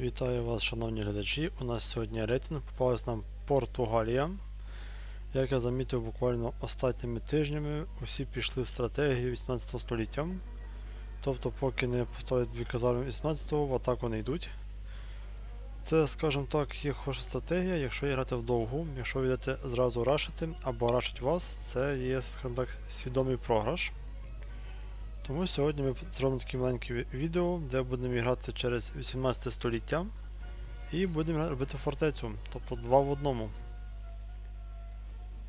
Вітаю вас, шановні глядачі. У нас сьогодні рейтинг. Попалась нам Португалія. Як я замітив, буквально останніми тижнями усі пішли в стратегію 18 століття. Тобто, поки не поставлять дві казарми 18-го, в атаку не йдуть. Це, скажімо так, є хороша стратегія, якщо грати вдовгу, якщо ви йдете зразу рашити або рашить вас, це є, скажімо так, свідомий програш. Тому сьогодні ми зробимо таке маленьке відео, де будемо грати через 18 століття і будемо робити фортецю, тобто два в одному.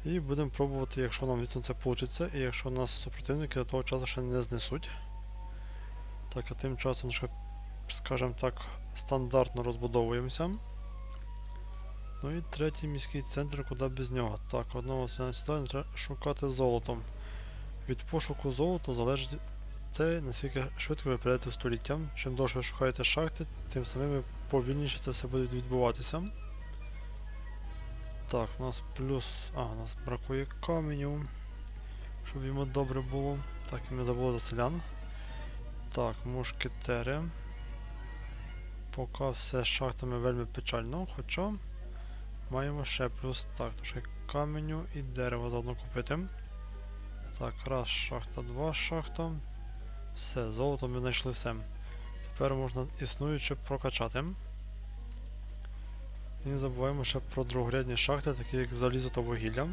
І будемо пробувати, якщо нам звісно це вийде, і якщо нас супротивники до того часу ще не знесуть. Так, а тим часом, скажімо так, стандартно розбудовуємося. Ну і третій міський центр, куди без нього. Так, одного сюди треба шукати золотом. Від пошуку золота залежить те, наскільки швидко ви прийдете в століття. Чим довше ви шукаєте шахти, тим самим повільніше це все буде відбуватися. Так, у нас плюс. А, у нас бракує каменю. Щоб йому добре було. Так, і ми забули за селян. Так, мушкетери. Поки все з шахтами вельми печально, хоча маємо ще плюс. Так, трошки каменю і дерева заодно купити. Так, раз шахта, два шахта. Все, золото ми знайшли все. Тепер можна існуюче прокачати. І не забуваємо ще про другорядні шахти, такі як залізо та вугілля.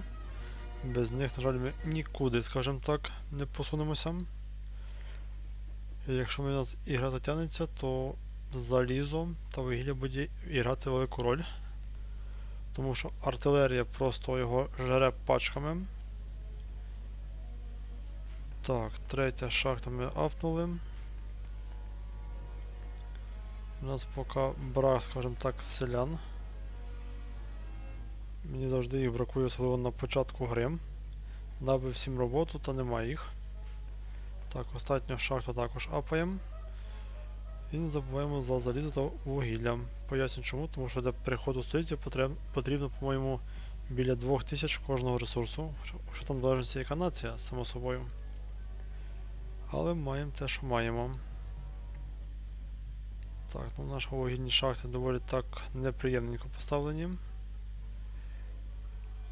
Без них, на жаль, ми нікуди, скажімо так, не посунемося. І якщо у нас ігра затягнеться, то залізо та вугілля буде грати велику роль. Тому що артилерія просто його жере пачками. Так, третя шахта ми апнули. У нас поки брак, скажімо так, селян. Мені завжди їх бракує, особливо на початку гри. Дав всім роботу, та немає їх. Так, остання шахта також апаємо. І не забуваємо за залізо та вугілля. Поясню чому, тому що для переходу століття потрібно, по-моєму, біля 2000 кожного ресурсу. Що там залежить яка нація, само собою. Але маємо те, що маємо. Так, ну наші вугільні шахти доволі так неприємненько поставлені.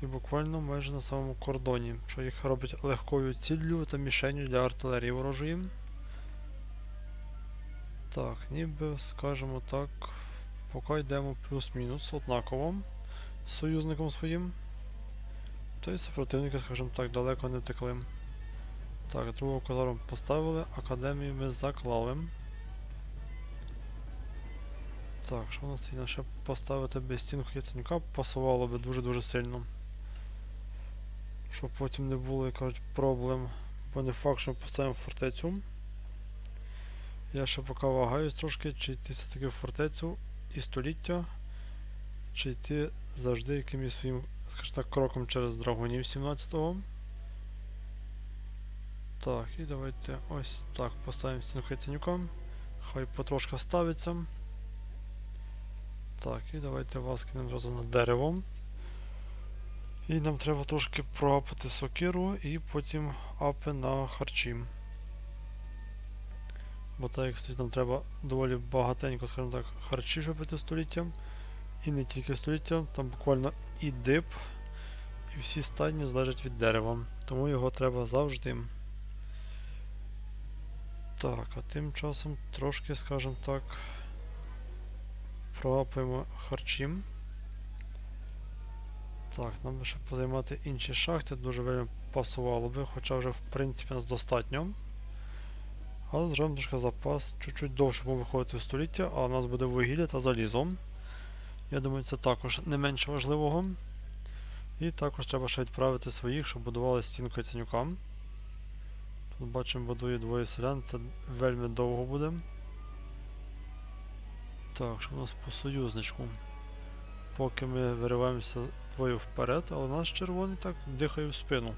І буквально майже на самому кордоні, що їх робить легкою ціллю та мішенью для артилерії ворожої. Так, ніби, скажімо так, поки йдемо плюс-мінус однаково з союзником своїм. То й супротивники, скажімо так, далеко не втекли. Так, другу казарму поставили, академію ми заклали. Так, що у нас є ще поставити без стінку яценюка пасувало би дуже-дуже сильно. Щоб потім не було, як кажуть, проблем. Бо не факт, що ми поставимо фортецю. Я ще поки вагаюсь трошки, чи йти все-таки в фортецю і століття, чи йти завжди якимось своїм, скажімо так, кроком через драгунів 17-го. Так, і давайте ось так поставимо стінку яценюка. Хай потрошка ставиться. Так, і давайте вас кинемо одразу на дерево. І нам треба трошки проапати сокиру і потім апи на харчі. Бо так як стоїть, нам треба доволі багатенько, скажімо так, харчі, щоб піти століттям. І не тільки століттям, там буквально і дип, і всі стадні залежать від дерева. Тому його треба завжди. Так, а тим часом трошки, скажімо так, проапаємо харчі. Так, нам би ще позаймати інші шахти, дуже вельми пасувало би, хоча вже в принципі нас достатньо. Але зробимо трошки запас, чуть-чуть довше будемо виходити в століття, а у нас буде вугілля та залізо. Я думаю, це також не менше важливого. І також треба ще відправити своїх, щоб будували стінку яценюка. Бачимо, будує двоє селян, це вельми довго буде. Так, що у нас по союзничку? Поки ми вириваємося двоє вперед, але наш червоний так дихає в спину.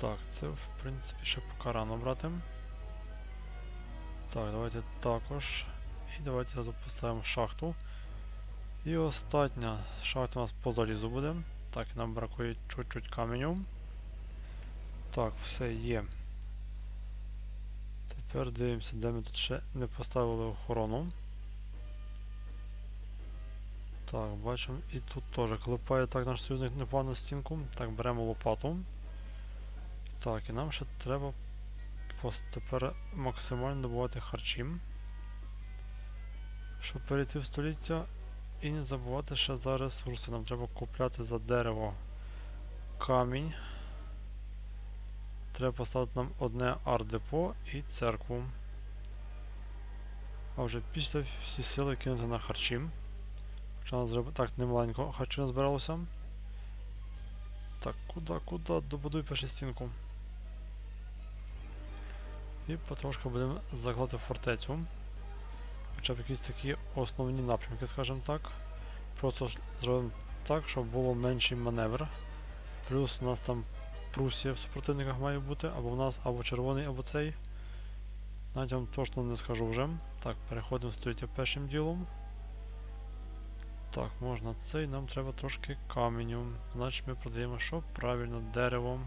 Так, це в принципі ще поки рано брати. Так, давайте також. І давайте зразу поставимо шахту. І остання шахта у нас по залізу буде. Так, нам бракує чуть-чуть каменю. Так, все є. Тепер дивимося, де ми тут ще не поставили охорону. Так, бачимо, і тут теж клепає так наш союзник непогану стінку. Так, беремо лопату. Так, і нам ще треба тепер максимально добувати харчі. Щоб перейти в століття. І не забувати ще за ресурси. Нам треба купляти за дерево камінь. Треба поставити нам одне арт-депо і церкву. А вже після всі сили кинути на харчі. Хоча нас зроб- так немаленько харчів назбиралося. Так, куди, куди? Добудуй першу стінку. І потрошки будемо закладати фортецю. Хоча б якісь такі основні напрямки, скажімо так. Просто зробимо так, щоб було менший маневр. Плюс у нас там Прусія в супротивниках має бути, або в нас, або червоний, або цей. Навіть вам точно не скажу вже. Так, переходимо століття першим ділом. Так, можна цей, нам треба трошки каменю. Значить ми продаємо що? Правильно, дерево.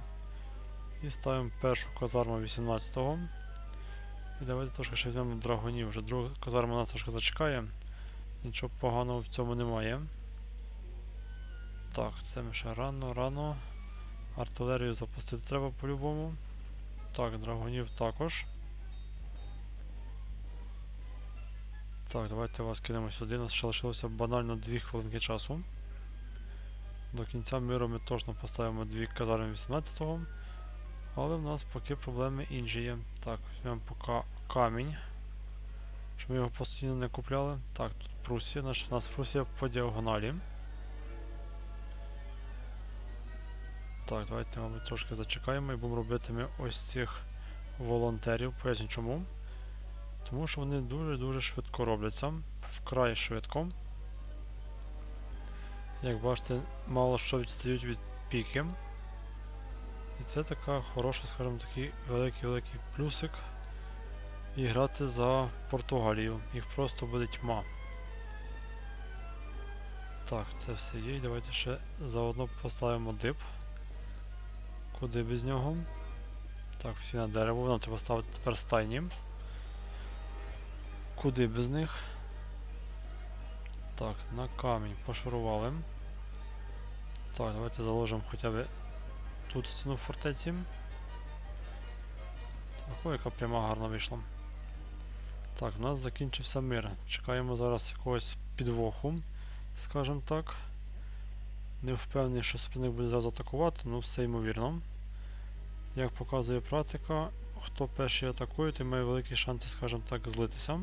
І ставимо першу казарму 18-го. І давайте трошки ще візьмемо драгонів. Вже друга казарма нас трошки зачекає. Нічого поганого в цьому немає. Так, це ми ще рано, рано. Артилерію запустити треба по-любому. Так, драгонів також. Так, давайте вас кинемо сюди. У нас ще лишилося банально 2 хвилинки часу. До кінця миру ми точно поставимо дві казарми 18-го. Але в нас поки проблеми інші є. Так, візьмемо поки камінь. Щоб ми його постійно не купляли. Так, тут Прусія, наш, у нас Прусія по діагоналі. Так, давайте, мабуть, трошки зачекаємо і будемо робити ми ось цих волонтерів. Поясню чому. Тому що вони дуже-дуже швидко робляться. Вкрай швидко. Як бачите, мало що відстають від піки. І це така хороша, скажімо такий великий-великий плюсик. І грати за Португалію. Їх просто буде тьма. Так, це все є. І давайте ще заодно поставимо дип. Куди без нього? Так, всі на дерево. Нам треба ставити тепер стайні. Куди без них? Так, на камінь пошурували. Так, давайте заложимо хоча б тут стіну в фортеці. Ой, яка пряма гарна вийшла. Так, у нас закінчився мир. Чекаємо зараз якогось підвоху, скажімо так. Не впевнений, що супротивник буде зразу атакувати, ну все ймовірно. Як показує практика, хто перший атакує, той має великі шанси, скажімо так, злитися.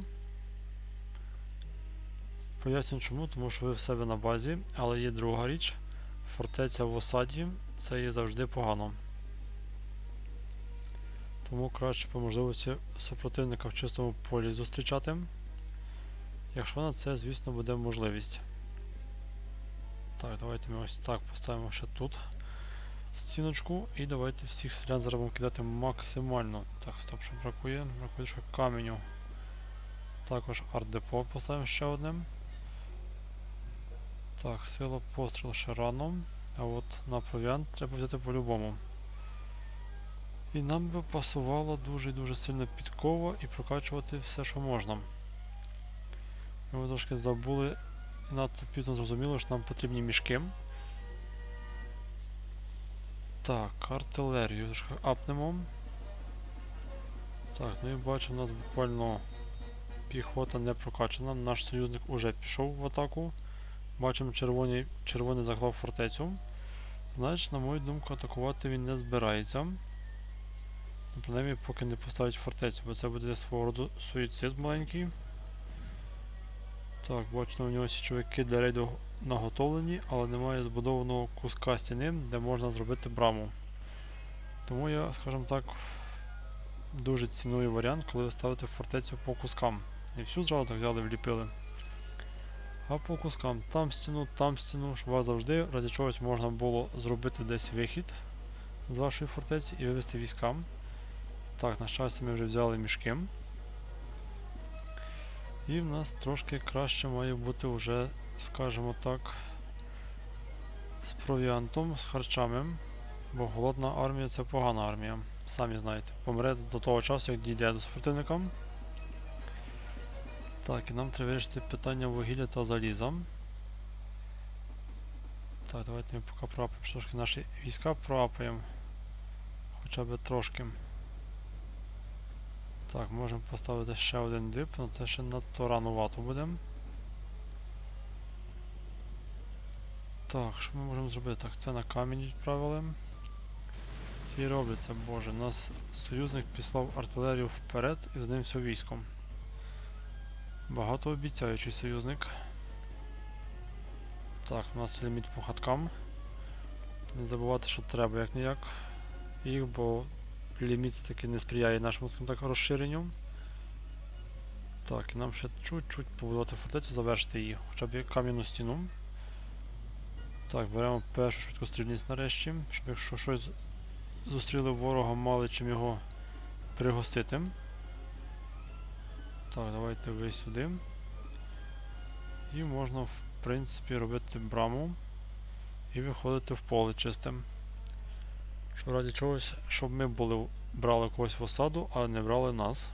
Поясню чому, тому що ви в себе на базі, але є друга річ. Фортеця в осаді це є завжди погано. Тому краще по можливості супротивника в чистому полі зустрічати. Якщо на це, звісно, буде можливість. Так, давайте ми ось так поставимо ще тут стіночку. І давайте всіх селян зараз будемо кидати максимально. Так, стоп, що бракує? Бракує що каменю. Також арт-депо поставимо ще одним. Так, сила пострілу ще рано. А от на провіант треба взяти по-любому. І нам би пасувало дуже-дуже сильно підкова і прокачувати все, що можна. Ми трошки забули і надто пізно зрозуміло, що нам потрібні мішки. Так, артилерію трошки апнемо. Так, ну і бачимо, у нас буквально піхота не прокачана. Наш союзник уже пішов в атаку. Бачимо червоний, червоний заклав фортецю. Значить, на мою думку, атакувати він не збирається. Ну, принаймні, поки не поставить фортецю, бо це буде свого роду суїцид маленький. Так, бачимо, у нього січовики для рейду наготовлені, але немає збудованого куска стіни, де можна зробити браму. Тому я, скажімо так, дуже ціную варіант, коли ви ставите фортецю по кускам. Не всю зразу так взяли, вліпили. А по кускам там стіну, там стіну, щоб вас завжди ради чогось можна було зробити десь вихід з вашої фортеці і вивести військам. Так, на щастя, ми вже взяли мішки. І в нас трошки краще має бути вже, скажімо так, з провіантом, з харчами. Бо голодна армія це погана армія. самі знаєте, помре до того часу, як дійде до супротивника. Так, і нам треба вирішити питання вугілля та заліза. Так, давайте ми поки проапаємо трошки наші війська проапаємо. Хоча б трошки. Так, можемо поставити ще один дип, але це ще надто ранувато буде. Так, що ми можемо зробити? Так, це на камінь відправили. Ті робляться, боже, нас союзник післав артилерію вперед і за ним все військом. Багатообіцяючий союзник. Так, у нас ліміт по хаткам. Не забувати, що треба як ніяк їх, бо ліміт таки не сприяє нашому так, розширенню. Так, і нам ще чуть-чуть побудувати фортецю, завершити її, хоча б кам'яну стіну. Так, беремо першу швидкострільність нарешті, щоб якщо щось зустріли ворога, мали чим його пригостити. Так, давайте ви сюди. І можна, в принципі, робити браму і виходити в поле чистим. Що раді чогось, щоб ми були, брали когось в осаду, а не брали нас.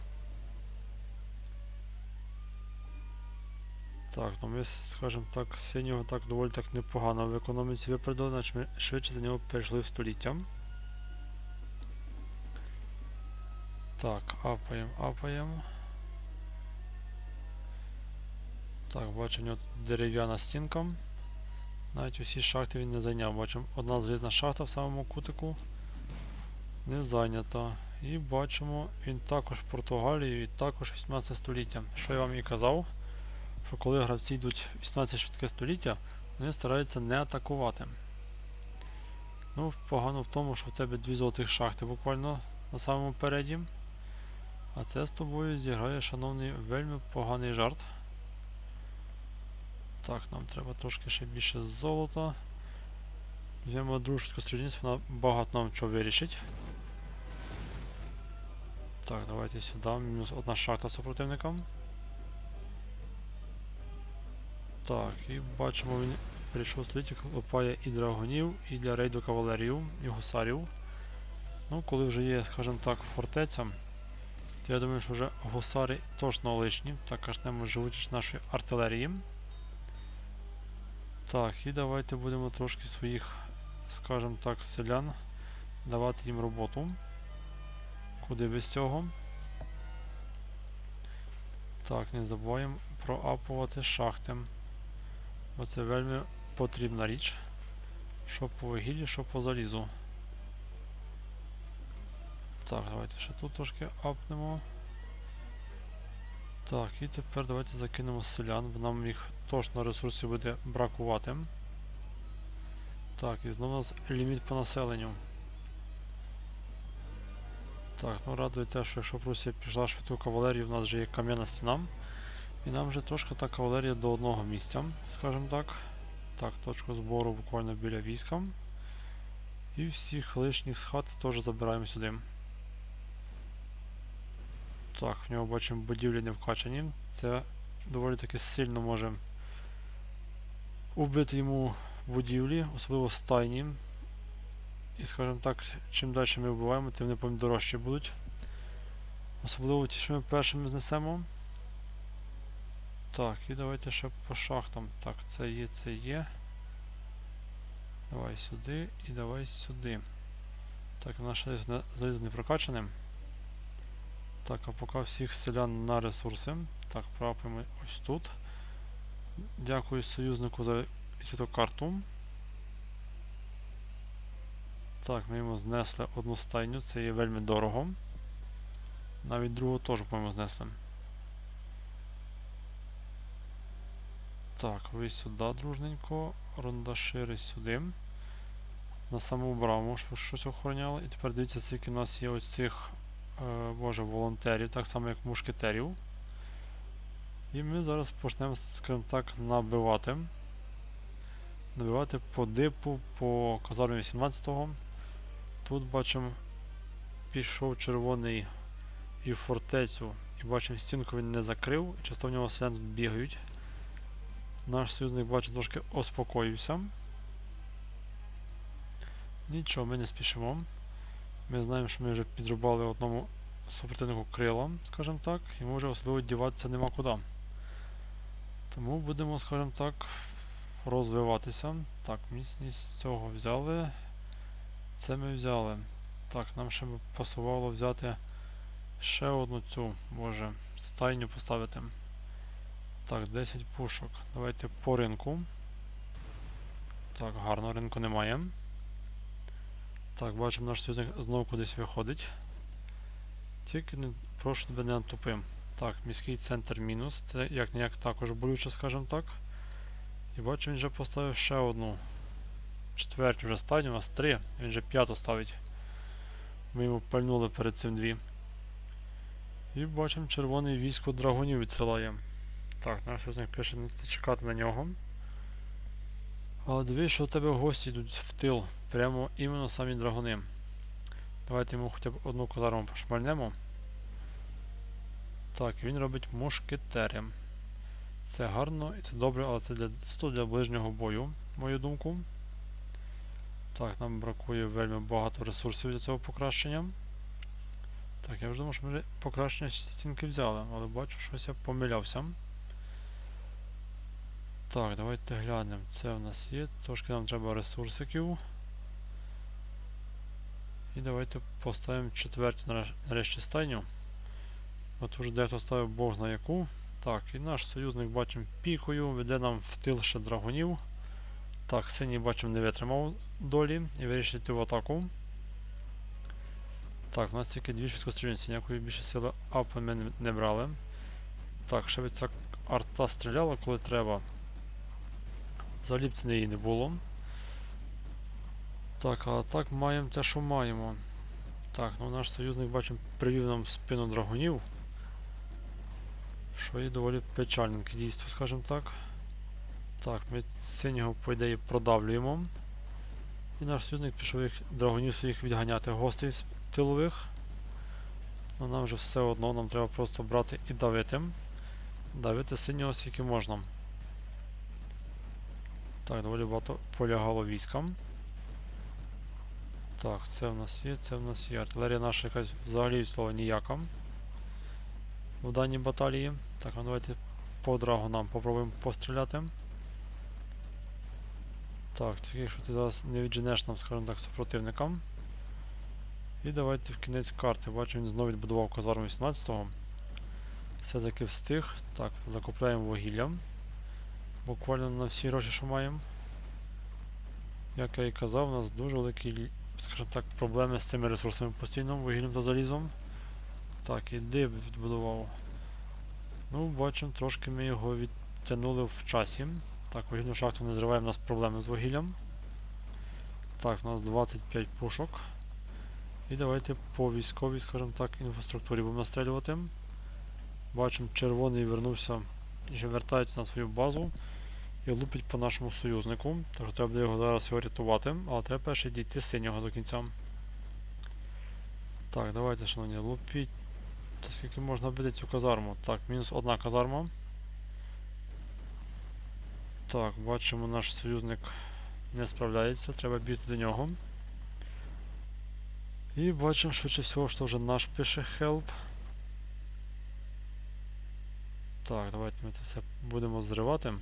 Так, ну ми, скажімо так, синього так доволі так непогано в економіці випередили, наче ми швидше за нього перейшли в століття. Так, апаємо, апаємо. Так, бачимо, у нього дерев'яна стінка. Навіть усі шахти він не зайняв. Бачимо, одна залізна шахта в самому кутику не зайнята. І бачимо, він також в Португалії і також 18 століття. Що я вам і казав, що коли гравці йдуть в 18 швидке століття, вони стараються не атакувати. Ну, погано в тому, що в тебе дві золотих шахти буквально на самому переді. А це з тобою зіграє, шановний, вельми поганий жарт. Так, нам треба трошки ще більше золота. Візьмемо другу швидкострільність, вона багато нам чого вирішить. Так, давайте сюди. Мінус одна шахта супротивника. Так, і бачимо, він прийшов століття, копає і драгонів, і для рейду кавалерію, і гусарів. Ну, коли вже є, скажімо так, фортеця, то я думаю, що вже гусари точно лишні. Так кашнемо живучість нашої артилерії. Так, і давайте будемо трошки своїх, скажімо так, селян давати їм роботу. Куди без цього? Так, не забуваємо проапувати шахти. Бо це вельми потрібна річ. Що по вугіллі, що по залізу. Так, давайте ще тут трошки апнемо. Так, і тепер давайте закинемо селян, бо нам їх точно ресурсів буде бракувати. Так, і знову у нас ліміт по населенню. Так, ну радує те, що якщо Прусія пішла швидку кавалерію, в нас вже є кам'яна стіна. І нам вже трошки та кавалерія до одного місця, скажімо так. Так, точку збору буквально біля війська. І всіх лишніх з хати теж забираємо сюди. Так, в нього бачимо будівлі не вкачані. Це доволі таки сильно може убити йому будівлі, особливо стайні. І скажімо так, чим далі ми вбиваємо, тим вони потім дорожчі будуть. Особливо ті, що ми першими знесемо. Так, і давайте ще по шахтам. Так, це є, це є. Давай сюди і давай сюди. Так, наш залізо не прокачане. Так, а поки всіх селян на ресурси. Так, прапимо ось тут. Дякую союзнику за світокарту. Так, ми йому знесли одну стайню, це є вельми дорого. Навіть другу теж, по-моєму, знесли. Так, ви сюди, дружненько, рундашири сюди. На саму браму, щось охороняли. І тепер дивіться, скільки у нас є ось цих боже, волонтерів, так само як мушкетерів. І ми зараз почнемо, скажімо так, набивати. Набивати по дипу, по казармі 18-го. Тут бачимо, пішов червоний і фортецю. І бачимо, стінку він не закрив, часто в нього селян тут бігають. Наш союзник бачу трошки успокоївся. Нічого, ми не спішимо. Ми знаємо, що ми вже підрубали одному супротивнику крила, скажімо так, і може особливо діватися нема куди. Тому будемо, скажімо так, розвиватися. Так, міцність цього взяли. Це ми взяли. Так, нам ще б пасувало взяти ще одну цю, може, стайню поставити. Так, 10 пушок. Давайте по ринку. Так, гарно, ринку немає. Так, бачимо, наш союзник знову кудись виходить. Тільки не, прошу тебе не натупим. Так, міський центр мінус. Це як ніяк також болюче, скажімо так. І бачу, він вже поставив ще одну. Четверту вже стадію, у нас три. Він вже п'яту ставить. Ми йому пальнули перед цим дві. І бачимо, червоний військо драгунів відсилає. Так, наш союзник пише не чекати на нього. Але дивись, що у тебе гості йдуть в тил. Прямо іменно самі драгуни. Давайте йому хоча б одну казарму пошмальнемо. Так, він робить мушкетери. Це гарно і це добре, але це для, суто для ближнього бою, мою думку. Так, нам бракує вельми багато ресурсів для цього покращення. Так, я вже думав, що ми покращення стінки взяли, але бачу, щось я помилявся. Так, давайте глянемо. Це в нас є. Трошки нам треба ресурсиків. І давайте поставимо четверту нарешті стайню. От уже дехто ставив бог зна яку. Так, і наш союзник бачимо пікою, веде нам в тил ще драгунів. Так, синій бачимо не витримав долі і вирішив йти в атаку. Так, у нас тільки дві швидкострільниці, ніякої більше сили апи ми не брали. Так, ще від ця арта стріляла, коли треба. Взагалі б її не було. Так, а так маємо те, що маємо. Так, ну наш союзник бачимо привів нам спину драгунів. Що є доволі печальненьке дійство, скажімо так. Так, ми синього, по ідеї, продавлюємо. І наш союзник пішов їх драгунів своїх відганяти гостей з тилових. Ну нам вже все одно, нам треба просто брати і давити. Давити синього скільки можна. Так, доволі багато полягало військам. Так, це в нас є, це в нас є. Артилерія наша якась взагалі слова ніяка. В даній баталії. Так, ну давайте по драгунам попробуємо постріляти. Так, тільки якщо ти зараз не відженеш нам, скажімо так, супротивникам. І давайте в кінець карти. Бачу, він знову відбудував казарму 18-го. Все-таки встиг. Так, закупляємо вугілля. Буквально на всі гроші, що маємо. Як я і казав, у нас дуже великі, скажімо так, проблеми з цими ресурсами постійно, вугіллям та залізом. Так, і див відбудував. Ну, бачимо, трошки ми його відтягнули в часі. Так, вугільну шахту не зриваємо, у нас проблеми з вугіллям. Так, у нас 25 пушок. І давайте по військовій, скажімо так, інфраструктурі будемо настрілювати. Бачимо, червоний вернувся ще вертається на свою базу і лупить по нашому союзнику. Тож треба його зараз його рятувати, але треба перше дійти з синього до кінця. Так, давайте, шановні, лупіть. Та скільки можна бити цю казарму? Так, мінус одна казарма. Так, бачимо, наш союзник не справляється, треба бігти до нього. І бачимо швидше всього, що вже наш пише help. Так, давайте ми це все будемо зривати.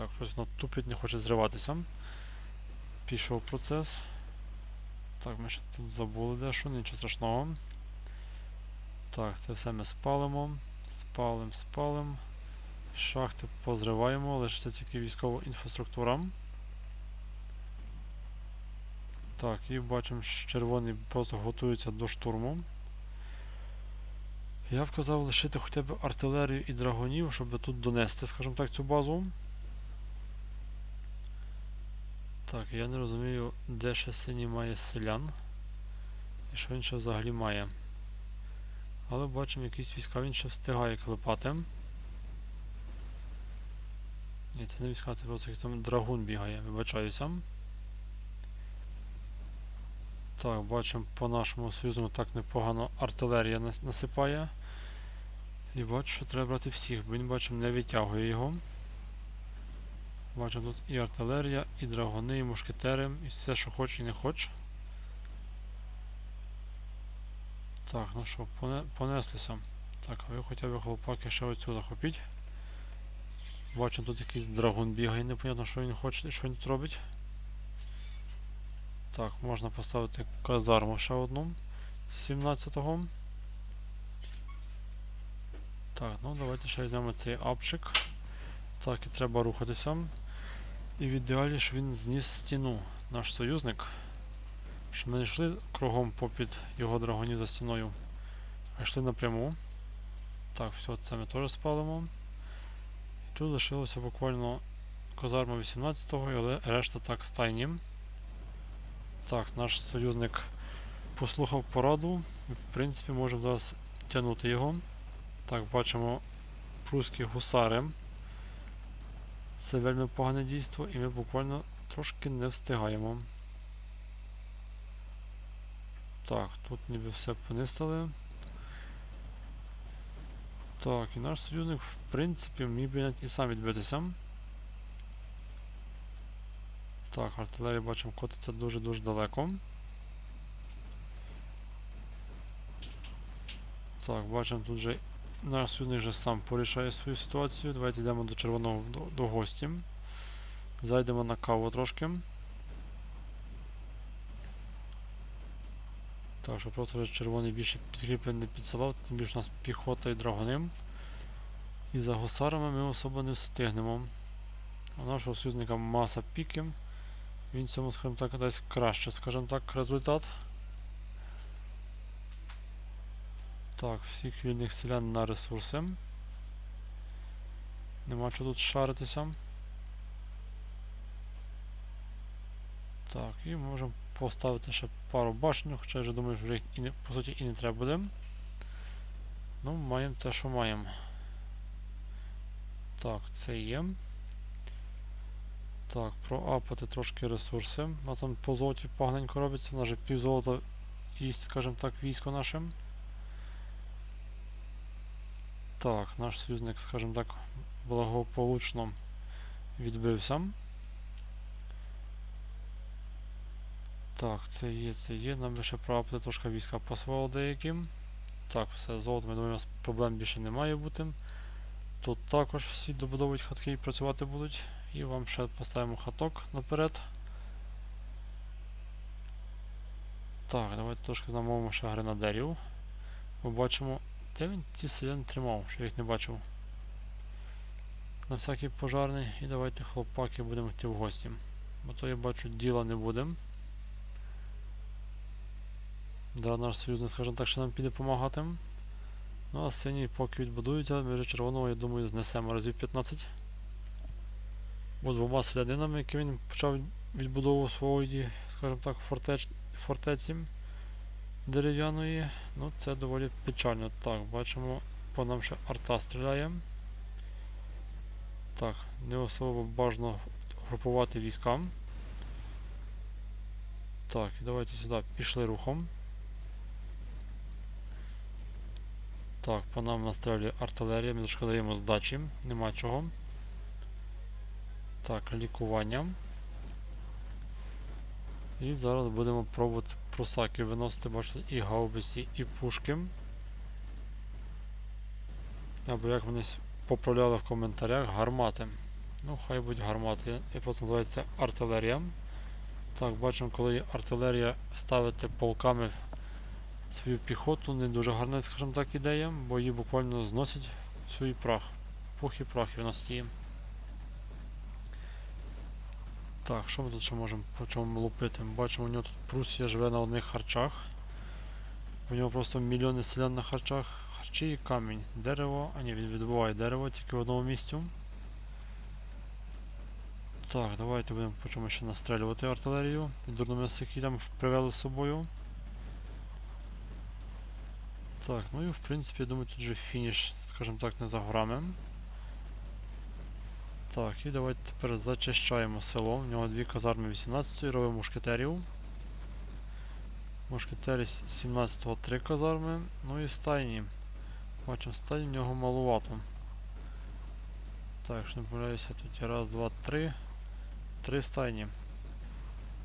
Так, щось воно тупить, не хоче зриватися. Пішов процес. Так, ми ще тут забули дещо, нічого страшного. Так, це все ми спалимо. Спалим, спалим. Шахти позриваємо, лишиться тільки військова інфраструктура. Так, і бачимо, що червоний просто готується до штурму. Я б казав лишити хоча б артилерію і драгонів, щоб тут донести, скажімо так, цю базу. Так, я не розумію, де ще синій має селян. І що він ще взагалі має. Але бачимо, якісь війська він ще встигає клепати. Ні, це не війська, це просто якийсь там драгун бігає, вибачаюся. Так, бачимо по нашому союзному так непогано артилерія насипає. І бачу, що треба брати всіх, бо він бачимо не відтягує його. Бачимо тут і артилерія, і драгони, і мушкетери, і все, що хоче і не хоче. Так, ну що, понеслися. Так, а ви хоча б хлопаки ще оцю захопіть. Бачу, тут якийсь драгун бігає, непонятно, що він хоче, що він тут робить. Так, можна поставити казарму ще одну. з 17-го. Так, ну давайте ще візьмемо цей апчик. Так, і треба рухатися. І в ідеалі, щоб він зніс стіну, наш союзник. Щоб ми не йшли кругом попід його драгонів за стіною, а йшли напряму. Так, все, це ми теж спалимо. І тут лишилося буквально казарма 18-го, але решта так стайні. Так, наш союзник послухав пораду. і, В принципі, можемо зараз тягнути його. Так, бачимо прусські гусари. Це вельми погане дійство, і ми буквально трошки не встигаємо. Так, тут ніби все понистили. Так, і наш союзник, в принципі, міг би навіть і сам відбитися. Так, артилерія бачимо котиться дуже-дуже далеко. Так, бачимо тут вже наш союзник вже сам порішає свою ситуацію. Давайте йдемо до червоного до, до гості. Зайдемо на каву трошки. Так, що просто вже червоний більше підкріплень не підсилав, тим більше у нас піхота і драгони. І за гусарами ми особо не встигнемо. У нашого союзника маса піків. Він цьому, скажімо так, дасть краще, скажімо так, результат. Так, всіх вільних селян на ресурси. Нема чого тут шаритися. Так, і можемо поставити ще пару башень, хоча я вже думаю, що вже їх і не, по суті і не треба буде. Ну, маємо те, що маємо. Так, це є. Так, проапати трошки ресурси. У нас там по золоті поганенько робиться, у нас же пів золота їсть, скажімо так, військо наше. Так, наш союзник, скажімо так, благополучно відбився. Так, це є, це є. Нам ще проапати трошки війська пасувало деяким. Так, все, золото, думаю, у проблем більше не має бути. Тут також всі добудовують хатки і працювати будуть. І вам ще поставимо хаток наперед. Так, давайте трошки замовимо ще гренадерів. Ми бачимо, де він ці селяни тримав, що я їх не бачив. На всякий пожарний. І давайте хлопаки будемо йти в гості. Бо то я бачу діла не будемо. Да, наш союзник, скажімо так, що нам піде допомагати. Ну а синій поки відбудується, ми вже червоного, я думаю, знесемо разів 15. Бо двома селянинами, які він почав відбудову своєї, скажімо так, фортеч, фортеці дерев'яної. Ну це доволі печально. Так, бачимо, по нам ще арта стріляє. Так, не особо бажано групувати військам. Так, давайте сюди пішли рухом. Так, по нам настрілює артилерія, ми трошки даємо здачі, нема чого. Так, лікування. І зараз будемо пробувати просаки виносити, бачите, і гаубиці, і пушки. Або як вони поправляли в коментарях, гармати. Ну, хай будуть гармати. І просто називається артилерія. Так, бачимо, коли артилерія ставити полками свою піхоту, не дуже гарна, скажімо так, ідея, бо її буквально зносять в свій прах. Пух і прах і виносить її. Так, що ми тут ще можемо по чому лупити? Ми бачимо, у нього тут Прусія живе на одних харчах. У нього просто мільйони селян на харчах. Харчі і камінь. Дерево. А ні, він відбуває дерево тільки в одному місці. Так, давайте будемо по чому ще настрелювати артилерію. І дурномис, які там привели з собою. Так, ну і в принципі, я думаю, тут же фініш, скажімо так, не за горами. Так, і давайте тепер зачищаємо село. В нього дві казарми 18-ї, робимо мушкетерів. Мушкетері 17-го три казарми. Ну і стайні. Бачимо, стайні в нього малувато. Так, якщо не помиляюся, тут раз, два, три. Три стайні.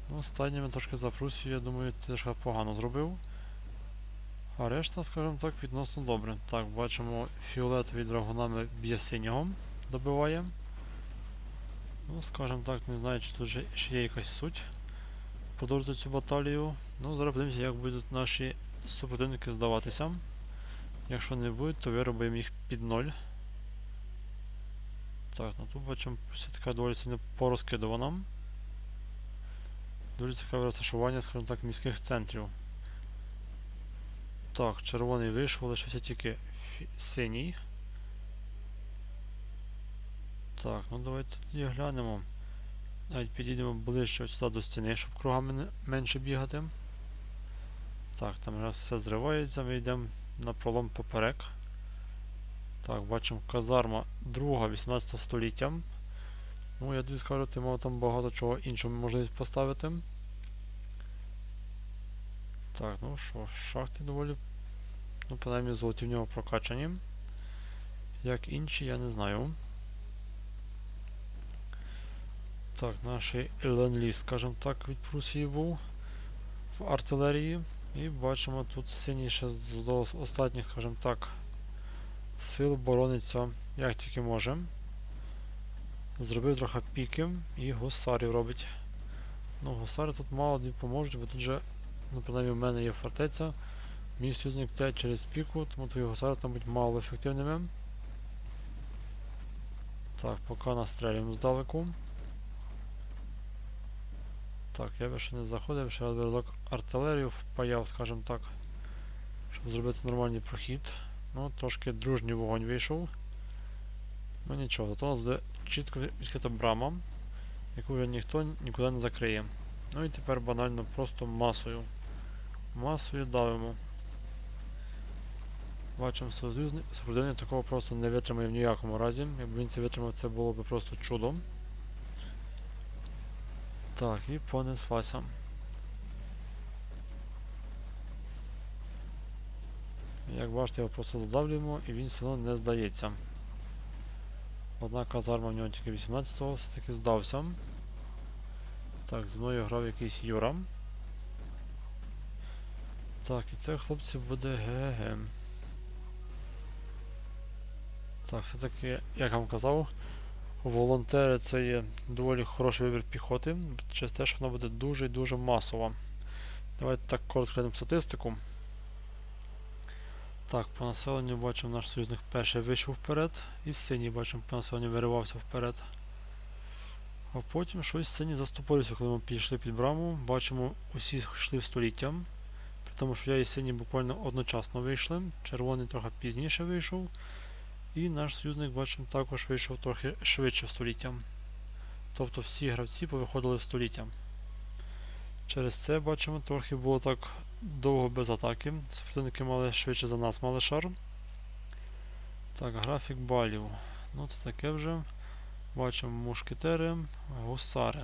Ну, стайнями трошки за Прусію, я думаю, трошки погано зробив. А решта, скажімо так, відносно добре. Так, бачимо, фіолетовий драгунами б'є синього, добиває. Ну, скажімо так, не знаю, чи тут ще є якась суть продовжити цю баталію. Ну, зараз подивимося, як будуть наші супротивники здаватися. Якщо не будуть, то виробимо їх під ноль. Так, ну тут бачимо така доволі сильно порозкидувана. Дуже цікаве розташування, скажімо так, міських центрів. Так, червоний вийшов, лишився тільки синій. Так, ну давайте тоді глянемо. Навіть підійдемо ближче сюди до стіни, щоб кругами менше бігати. Так, там раз все зривається, ми йдемо на пролом поперек. Так, бачимо казарма друга 18 століття. Ну, я тобі скажу, ти мав там багато чого іншого можливість поставити. Так, ну що, шахти доволі. Ну, принаймні золоті в нього прокачані. Як інші, я не знаю. Так, наш ленд-ліз, скажімо так, від Прусії був в артилерії. І бачимо тут з до останніх, скажімо так, сил борониться як тільки може. Зробив трохи піки і гусарів робить. Ну, гусари тут мало допоможуть, бо тут же, ну, принаймні в мене є фортеця. Мій союзник йде через піку, тому твої гусари там будуть мало ефективними. Так, поки настрелюємо здалеку. Так, я би ще не заходив, ще раз разок артилерію впаяв, скажімо так, щоб зробити нормальний прохід. Ну, трошки дружній вогонь вийшов. Ну нічого, зато у нас буде чітко від- відкрита брама, яку вже ніхто нікуди не закриє. Ну і тепер банально просто масою. Масою давимо. Бачимо, союзник супротивник такого просто не витримає в ніякому разі. Якби він це витримав, це було б просто чудом. Так, і понеслася. Як бачите, його просто додавлюємо і він все одно не здається. Одна казарма в нього тільки 18-го все-таки здався. Так, зі мною грав якийсь Юра. Так, і це хлопці буде ГГ. Так, все-таки, як вам казав, волонтери це є доволі хороший вибір піхоти, через те, що вона буде дуже і дуже масова. Давайте так коротко глянемо статистику. Так, по населенню бачимо наш союзник перший вийшов вперед, і синій бачимо по населенню виривався вперед. А потім щось синій застопорився, коли ми підійшли під браму. Бачимо, усі йшли в століття. При тому, що я і синій буквально одночасно вийшли. Червоний трохи пізніше вийшов. І наш союзник, бачимо, також вийшов трохи швидше в століття. Тобто всі гравці повиходили в століття. Через це бачимо, трохи було так довго без атаки. Супротивники мали швидше за нас мали шар. Так, графік балів. Ну це таке вже. Бачимо мушкетери, гусари.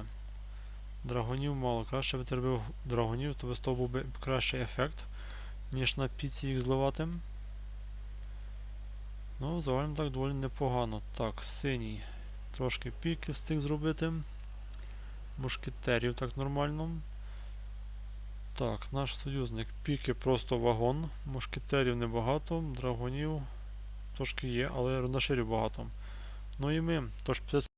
Драгонів мало. Краще би ти робив драгонів, то без того був би кращий ефект, ніж на піці їх зливати. Ну, загально так доволі непогано. Так, синій. Трошки піків встиг зробити. Мушкетерів так нормально. Так, наш союзник. Піки просто вагон. Мушкетерів небагато, драгонів трошки є, але рунаширів багато. Ну і ми. Тож 50